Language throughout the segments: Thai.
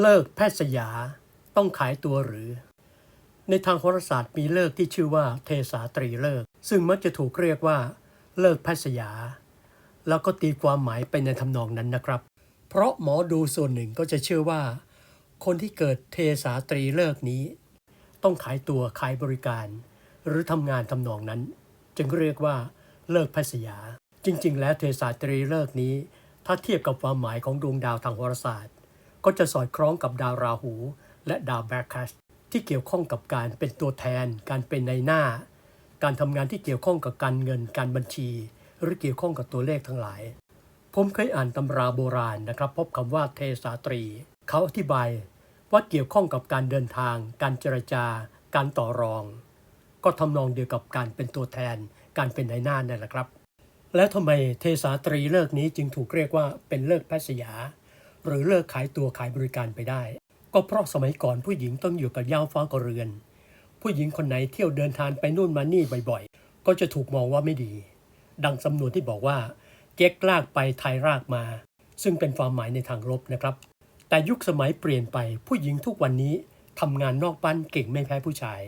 เลิกแพทย์สยาต้องขายตัวหรือ ในทางโหราศาสตร์มีเลิกที่ชื่อว่าเทสาตรีเลิก ซึ่งมักจะถูกเรียกว่า เลิกแพทย์สยา แล้วก็ตีความหมายไปในทำนองนั้นนะครับ เพราะหมอดูส่วนหนึ่งก็จะเชื่อว่า คนที่เกิดเทสาตรีเลิกนี้ ต้องขายตัวขายบริการ หรือทำงานทำนองนั้น จึงเรียกว่า เลิกแพทย์สยา จริง ๆ แล้วเทสาตรีเลิกนี้ ถ้าเทียบกับความหมายของดวงดาวทางโหราศาสตร์ ก็จะสอดคล้องกับดาวราหู และดาวแบคคัสที่เกี่ยวข้องกับการเป็นตัวแทน การเป็นในหน้า การทำงานที่เกี่ยวข้องกับการเงินการบัญชี หรือเกี่ยวข้องกับตัวเลขทั้งหลาย ผมเคยอ่านตำราโบราณนะครับ พบคำว่าเทสาตรี เขาอธิบายว่าเกี่ยวข้องกับการเดินทาง การเจรจา การต่อรอง ก็ทำนองเดียวกับการเป็นตัวแทน การเป็นในหน้านั่นแหละครับ แล้วทำไมเทสาตรีเลิกนี้จึงถูกเรียกว่าเป็นเลิกแพทยา หรือเลิกขายตัวขายบริการไปได้ ก็เพราะสมัยก่อนผู้หญิงต้องอยู่กับย่าฟ้ากับเรือน ผู้หญิงคนไหนเที่ยวเดินทางไปนู่นมานี่บ่อยๆ ก็จะถูกมองว่าไม่ดี ดังสำนวนที่บอกว่าเจ๊กลากไปไทยรากมา ซึ่งเป็นความหมายในทางลบนะครับ แต่ยุคสมัยเปลี่ยนไปผู้หญิงทุกวันนี้ทำงานนอกบ้านเก่งไม่แพ้ผู้ชาย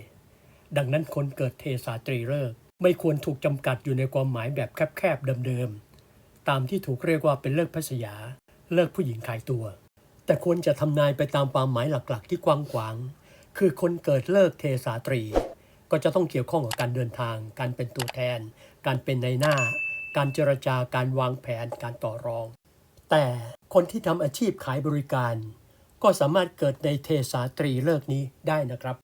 ดังนั้นคนเกิดเทสาตรีเลิกไม่ควรถูกจำกัดอยู่ในความหมายแบบแคบๆเดิมๆตามที่ถูกเรียกว่าเป็นเลิกพัสยา เลิกผู้หญิงขายตัว แต่ควรจะทำนายไปตามความหมายหลักๆ ที่กว้างขวาง คือคนเกิดเลิกเทสาตรี ก็จะต้องเกี่ยวข้องกับการเดินทาง การเป็นตัวแทน การเป็นในหน้า การเจรจาการวางแผนการต่อรอง แต่คนที่ทำอาชีพขายบริการ ก็สามารถเกิดในเทสาตรีเลิกนี้ได้นะครับ